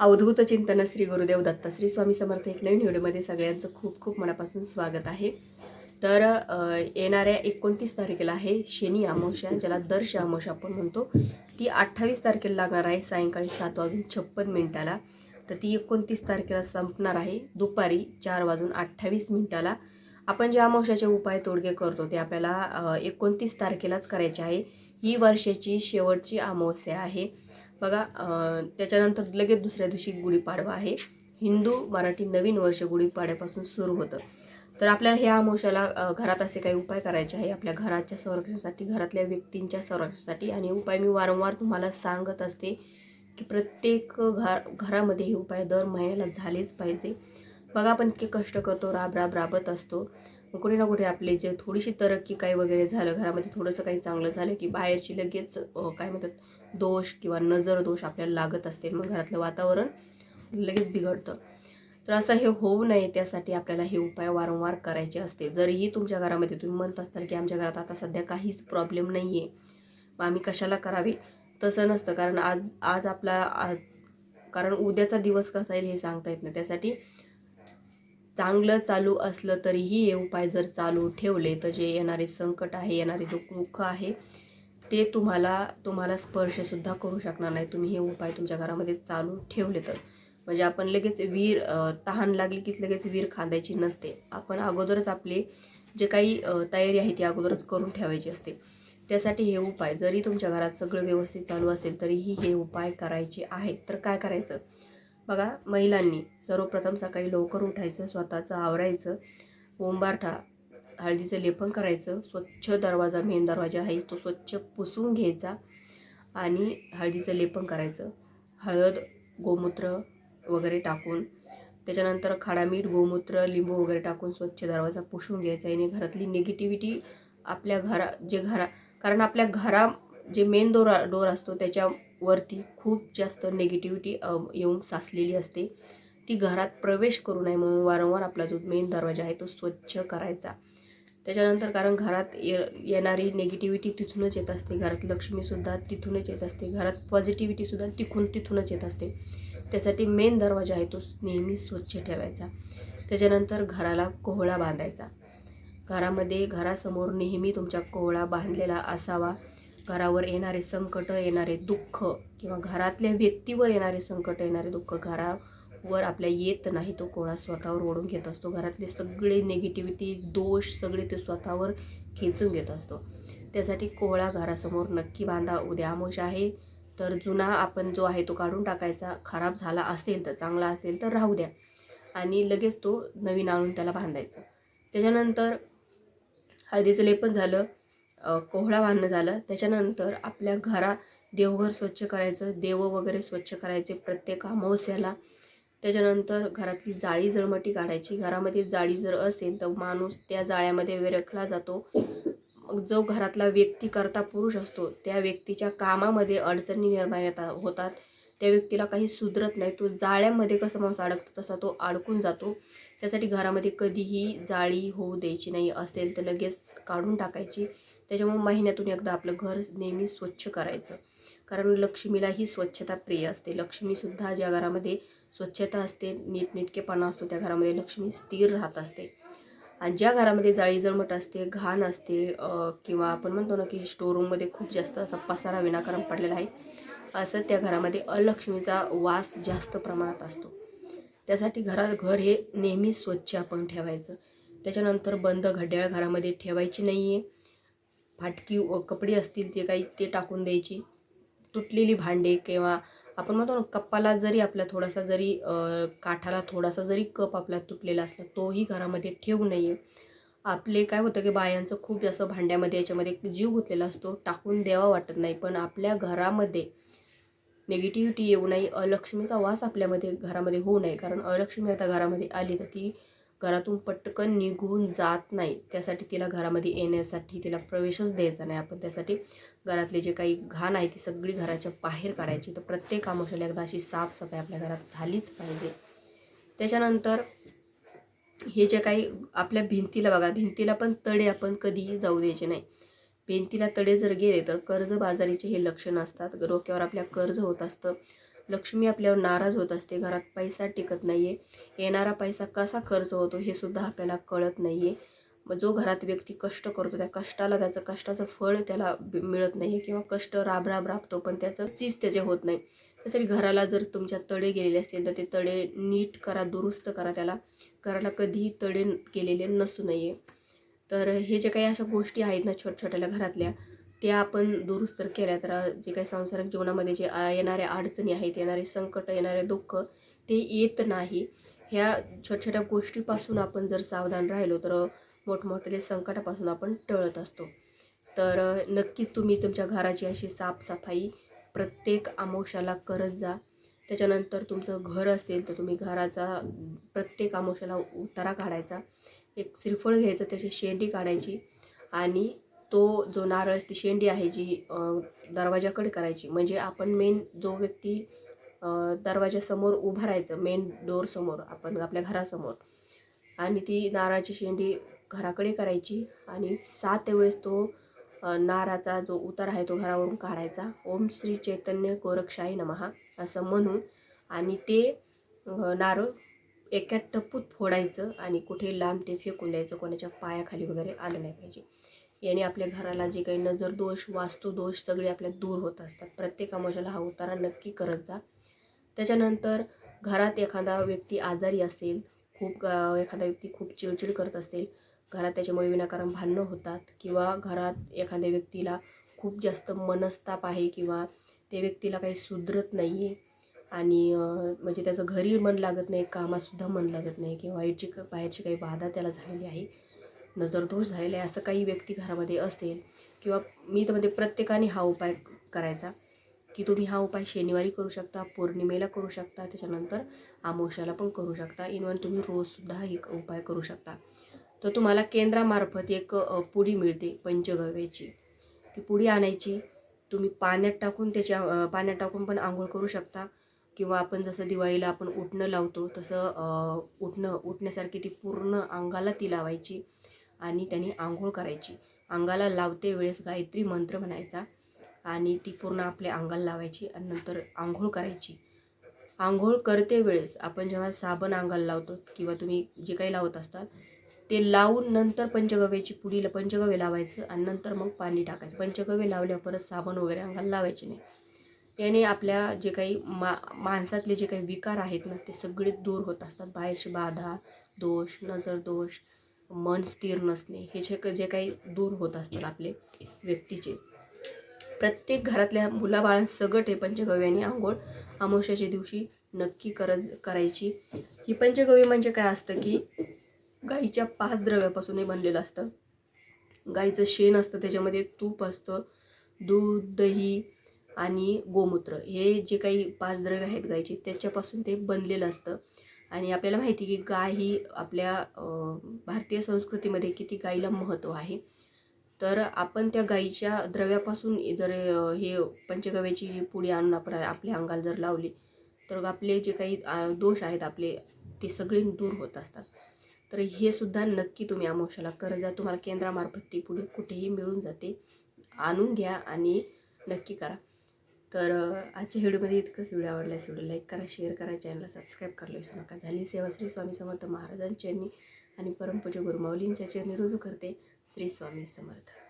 अवधूत चिंतन श्री गुरुदेव दत्ता श्री स्वामी समर्थ एक नवीन व्हिडिओमध्ये सगळ्यांचं खूप खूप मनापासून स्वागत आहे. तर येणाऱ्या एकोणतीस तारखेला आहे शनी अमावस्या ज्याला दर्श अमावस्या आपण म्हणतो. ती अठ्ठावीस तारखेला लागणार आहे सायंकाळी सात वाजून छप्पन मिनिटाला. तर ती एकोणतीस तारखेला संपणार आहे दुपारी चार वाजून अठ्ठावीस मिनिटाला. आपण जे अमावस्याचे उपाय तोडगे करतो ते आपल्याला एकोणतीस तारखेलाच करायचे आहे. ही वर्षाची शेवटची अमावस्या आहे. बघा त्याच्यानंतर लगेच दुसऱ्या दिवशी गुढीपाडवा आहे. हिंदू मराठी नवीन वर्ष गुढीपाड्यापासून सुरू होतं. तर आपल्याला ह्या अमोशाला घरात असे काही उपाय करायचे आहे? आपल्या घराच्या संरक्षणासाठी घरातल्या व्यक्तींच्या संरक्षणासाठी. आणि उपाय मी वारंवार तुम्हाला सांगत असते की प्रत्येक घर घरामध्ये हे उपाय दर महिन्याला झालेच पाहिजे. बघा आपण इतके कष्ट करतो राब राब राबत असतो. मग कुठे ना कुठे आपले जे थोडीशी तरक्की काही वगैरे झालं घरामध्ये थोडंसं काही चांगलं झालं की बाहेरची लगेच काय म्हणतात दोष किंवा नजर दोष आपल्याला लागत असते मग घरातलं वातावरण लगेच बिघडतं. तर असं हे होऊ नये त्यासाठी आपल्याला हे उपाय वारंवार करायचे असते. जरीही तुमच्या घरामध्ये तुम्ही म्हणत असताल की आमच्या घरात आता सध्या काहीच प्रॉब्लेम नाही आहे मग आम्ही कशाला करावे? तसं नसतं. कारण आज आज आपला आज कारण उद्याचा दिवस कसा येईल हे सांगता येत नाही. त्यासाठी चांगलं चालू असलं तरीही हे उपाय जर चालू ठेवले तर जे येणारे संकट आहे येणारे दुःख दुःख आहे ते तुम्हाला तुम्हाला स्पर्शसुद्धा करू शकणार नाही. तुम्ही हे उपाय तुमच्या घरामध्ये चालू ठेवले तर. म्हणजे आपण लगेच वीर तहान लागली की लगेच वीर खांदायची नसते. आपण अगोदरच आपले जे काही तयारी आहे ती अगोदरच करून ठेवायची असते. त्यासाठी हे उपाय जरी तुमच्या घरात सगळं व्यवस्थित चालू असेल तरीही हे उपाय करायचे आहेत. तर काय करायचं? बघा महिलांनी सर्वप्रथम सकाळी लवकर उठायचं स्वतःचं आवरायचं ओंबारठा हळदीचं लेपन करायचं स्वच्छ दरवाजा मेन दरवाजा आहे तो स्वच्छ पुसून घ्यायचा आणि हळदीचं लेपन करायचं. हळद गोमूत्र वगैरे टाकून त्याच्यानंतर खाडा मीठ गोमूत्र लिंबू वगैरे टाकून स्वच्छ दरवाजा पुसून घ्यायचा. आणि घरातली निगेटिव्हिटी आपल्या घरा जे घरा कारण आपल्या घरा जे मेन दोरा डोर असतो त्याच्या वरती खूप जास्त निगेटिव्हिटी येऊन साचलेली असते. ती घरात प्रवेश करू नये म्हणून वारंवार आपला जो मेन दरवाजा आहे तो स्वच्छ करायचा. त्याच्यानंतर कारण घरात ये येणारी निगेटिव्हिटी तिथूनच येत असते. घरात लक्ष्मीसुद्धा तिथूनच येत असते. घरात पॉझिटिव्हिटीसुद्धा तिथून तिथूनच येत असते. त्यासाठी मेन दरवाजा आहे तो नेहमी स्वच्छ ठेवायचा. त्याच्यानंतर घराला कोहळा बांधायचा. घरामध्ये घरासमोर नेहमी तुमच्या कोहळा बांधलेला असावा. घरावर येणारे संकट येणारे दुःख किंवा घरातल्या व्यक्तीवर येणारे संकट येणारे दुःख घरावर आपल्या येत नाही तो कोणा स्वतःवर ओढून घेत असतो. घरातले सगळे निगेटिव्हिटी दोष सगळे ते स्वतःवर खेचून घेत असतो. त्यासाठी कोहळा घरासमोर नक्की बांधा. उद्या आमोश आहे तर जुना आपण जो आहे तो काढून टाकायचा. खराब झाला असेल तर चांगला असेल तर राहू द्या. आणि लगेच तो नवीन आणून त्याला बांधायचा. त्याच्यानंतर हळदीचं लेपन झालं. कोहळा बांधणं झालं. त्याच्यानंतर आपल्या घरा देवघर स्वच्छ करायचं देव वगैरे स्वच्छ करायचे प्रत्येक अमावस्याला. त्याच्यानंतर घरातली जाळी जळमटी काढायची. घरामध्ये जाळी जर असेल तर माणूस त्या जाळ्यामध्ये विरखला जातो. मग जो घरातला व्यक्ती करता पुरुष असतो त्या व्यक्तीच्या कामामध्ये अडचणी निर्माण येतात होतात. त्या व्यक्तीला काही सुधरत नाही. तो जाळ्यामध्ये कसं माणूस अडकतो तसा तो अडकून जातो. त्यासाठी घरामध्ये कधीही जाळी होऊ द्यायची नाही. असेल तर लगेच काढून टाकायची. त्याच्यामुळे महिन्यातून एकदा आपलं घर नेहमी स्वच्छ करायचं. कारण लक्ष्मीला ही स्वच्छता प्रिय असते. लक्ष्मीसुद्धा ज्या घरामध्ये स्वच्छता असते नीटनेटकेपणा असतो त्या घरामध्ये लक्ष्मी स्थिर राहत असते. आणि ज्या घरामध्ये जाळी जळमट असते घाण असते किंवा आपण म्हणतो ना की स्टोरूममध्ये खूप जास्त असा पसारा विनाकारण पडलेला आहे असं त्या घरामध्ये अलक्ष्मीचा वास जास्त प्रमाणात असतो. त्यासाठी घरात घर हे नेहमी स्वच्छ आपण ठेवायचं. त्याच्यानंतर बंद घड्याळ घरामध्ये ठेवायची नाही आहे फाटकी कपडी कपडे असतील ते काही ते टाकून द्यायची. तुटलेली भांडे किंवा आपण म्हणतो ना कप्पाला जरी आपला थोडासा जरी काठाला थोडासा जरी कप आपला तुटलेला असला तोही घरामध्ये ठेवू नये. आपले काय होतं की बायांचं खूप जास्त भांड्यामध्ये याच्यामध्ये जीव गुंतलेला असतो टाकून द्यावा वाटत नाही. पण आपल्या घरामध्ये निगेटिव्हिटी येऊ नये अलक्ष्मीचा वास आपल्यामध्ये घरामध्ये होऊ नये. कारण अलक्ष्मी आता घरामध्ये आली तर ती घरातून पटकन निघून जात नाही. त्यासाठी तिला घरामध्ये येण्यासाठी तिला प्रवेशच द्यायचा नाही. आपण त्यासाठी घरातले जे काही घाण आहे ती सगळी घराच्या बाहेर काढायची. तर प्रत्येक आमोशाला एकदा अशी साफसफाई आपल्या घरात झालीच पाहिजे. त्याच्यानंतर हे जे काही आपल्या भिंतीला बघा भिंतीला पण तडे आपण कधीही जाऊ द्यायचे नाही. भिंतीला तडे जर गेले तर कर्जबाजारीचे हे लक्षण असतात. डोक्यावर आपल्या कर्ज होत असतं. लक्ष्मी आपल्यावर नाराज होत असते. घरात पैसा टिकत नाही आहे येणारा पैसा कसा खर्च होतो हे सुद्धा आपल्याला कळत नाही आहे मग जो घरात व्यक्ती कष्ट करतो त्या कष्टाला त्याचं कष्टाचं फळ त्याला मिळत नाही आहे किंवा कष्ट राब राब राबतो पण त्याचं चीज त्याचे होत नाही. तसरी घराला जर तुमच्या तडे गेलेले असतील तर ते तडे नीट करा दुरुस्त करा त्याला. घराला कधीही तडे गेलेले नसू नये तर हे जे काही अशा गोष्टी आहेत ना छोट्या छोट्याल्या घरातल्या त्या आपण दुरुस्त जर केल्या तर जे काही सांसारिक जीवनामध्ये जे येणाऱ्या अडचणी आहेत येणारे संकट येणारे दुःख ते येत नाही. ह्या छोट्या छोट्या गोष्टीपासून आपण जर सावधान राहिलो तर मोठमोठ्या संकटापासून आपण टळत असतो. तर नक्कीच तुम्ही तुमच्या घराची अशी साफसफाई प्रत्येक आमोशाला करत जा. त्याच्यानंतर तुमचं घर असेल तर तुम्ही घराचा प्रत्येक आमोशाला उतारा काढायचा. एक श्रीफळ घ्यायचं त्याची शेंडी काढायची आणि तो जो नारळ ती शेंडी आहे जी दरवाजाकडे करायची. म्हणजे आपण मेन जो व्यक्ती दरवाजासमोर उभा राहायचं मेन डोरसमोर आपण आपल्या घरासमोर. आणि ती नारळाची शेंडी घराकडे करायची आणि सात वेळेस तो नाराचा जो उतार आहे तो घरावरून काढायचा. ओम श्री चैतन्य गोरक्षाई नमहा असं म्हणून. आणि ते नारळ एका टप्पूत फोडायचं आणि कुठे लांब ते फेकून द्यायचं कोणाच्या पायाखाली वगैरे आलं नाही पाहिजे. याने आपल्या घराला जे काही नजर दोष वास्तुदोष सगळे आपल्या दूर होत असतात. प्रत्येक अमाशाला हा उतारा नक्की करत जा. त्याच्यानंतर घरात एखादा व्यक्ती आजारी असेल खूप एखादा व्यक्ती खूप चिडचिड करत असेल घरात त्याच्यामुळे विनाकारण भांडणं होतात किंवा घरात एखाद्या व्यक्तीला खूप जास्त मनस्ताप आहे किंवा त्या व्यक्तीला काही सुधरत नाही आहे आणि म्हणजे त्याचं घरी मन लागत नाही कामातसुद्धा मन लागत नाही किंवा बाहेरची बाहेरची काही बाधा त्याला झालेली आहे नजरदोष झालेला आहे असं काही व्यक्ती घरामध्ये असेल किंवा मी तर म्हणजे प्रत्येकाने हा उपाय करायचा की तुम्ही हा उपाय शनिवारी करू शकता पौर्णिमेला करू शकता त्याच्यानंतर आमोशाला पण करू शकता. इनवन तुम्ही रोजसुद्धा हे एक उपाय करू शकता. तर तुम्हाला केंद्रामार्फत एक पुडी मिळते पंचगव्याची. ती पुडी आणायची. तुम्ही पाण्यात टाकून त्याच्या पाण्यात टाकून पण आंघोळ करू शकता. किंवा आपण जसं दिवाळीला आपण उठणं लावतो तसं उठणं उठण्यासारखी ती पूर्ण अंगाला ती लावायची. आणि त्याने आंघोळ करायची. अंगाला लावते वेळेस गायत्री मंत्र म्हणायचा आणि ती पूर्ण आपल्या अंगाला लावायची आणि नंतर आंघोळ करायची. आंघोळ करते वेळेस आपण जेव्हा साबण अंगाला लावतो किंवा तुम्ही जे काही लावत असतात ते लावून नंतर पंचगव्याची पुडीला पंचगव्य लावायचं आणि नंतर मग पाणी टाकायचं. पंचगव्य लावल्यापरत परत साबण वगैरे अंगाला लावायचे नाही. त्याने आपल्या जे काही मा माणसातले जे काही विकार आहेत ना ते सगळे दूर होत असतात. बाहेरचे बाधा दोष नजर दोष मन स्थिर नसणे हे जे जे काही दूर होत असतात आपले व्यक्तीचे. प्रत्येक घरातल्या मुलाबाळांसगट हे पंचगव्याने आंघोळ अमावश्याच्या दिवशी नक्की करत करायची. ही पंचगव्य म्हणजे काय असतं की गाईच्या पाच द्रव्यापासून हे बनलेलं असतं. गाईचं शेण असतं त्याच्यामध्ये तूप असतं दूध दही आणि गोमूत्र. हे जे काही पाच द्रव्य आहेत गाईचे त्याच्यापासून ते बनलेलं असतं. आणि आपल्याला माहिती की गाय ही आपल्या भारतीय संस्कृतीमध्ये किती गाईला महत्त्व आहे. तर आपण त्या गाईच्या द्रव्यापासून जर हे पंचगव्याची जी पुडी आणून आपण आपल्या अंगाला जर लावली तर आपले जे काही दोष आहेत आपले ते सगळे दूर होत असतात. तर हे सुद्धा नक्की तुम्ही अमावश्याला कर्जा तुम्हाला केंद्रामार्फत ती पुढे कुठेही मिळून जाते आणून घ्या आणि नक्की करा. तर आजच्या व्हिडिओमध्ये इतकंच व्हिडिओ आवडला व्हिडिओ लाईक करा शेअर करा चॅनलला सबस्क्राईब करायला विसरू नका. झाली सेवा श्री स्वामी समर्थ महाराजांची चरणी आणि परमपूज्य गुरुमाऊलींच्या चरणी रुजू करते श्री स्वामी समर्थ.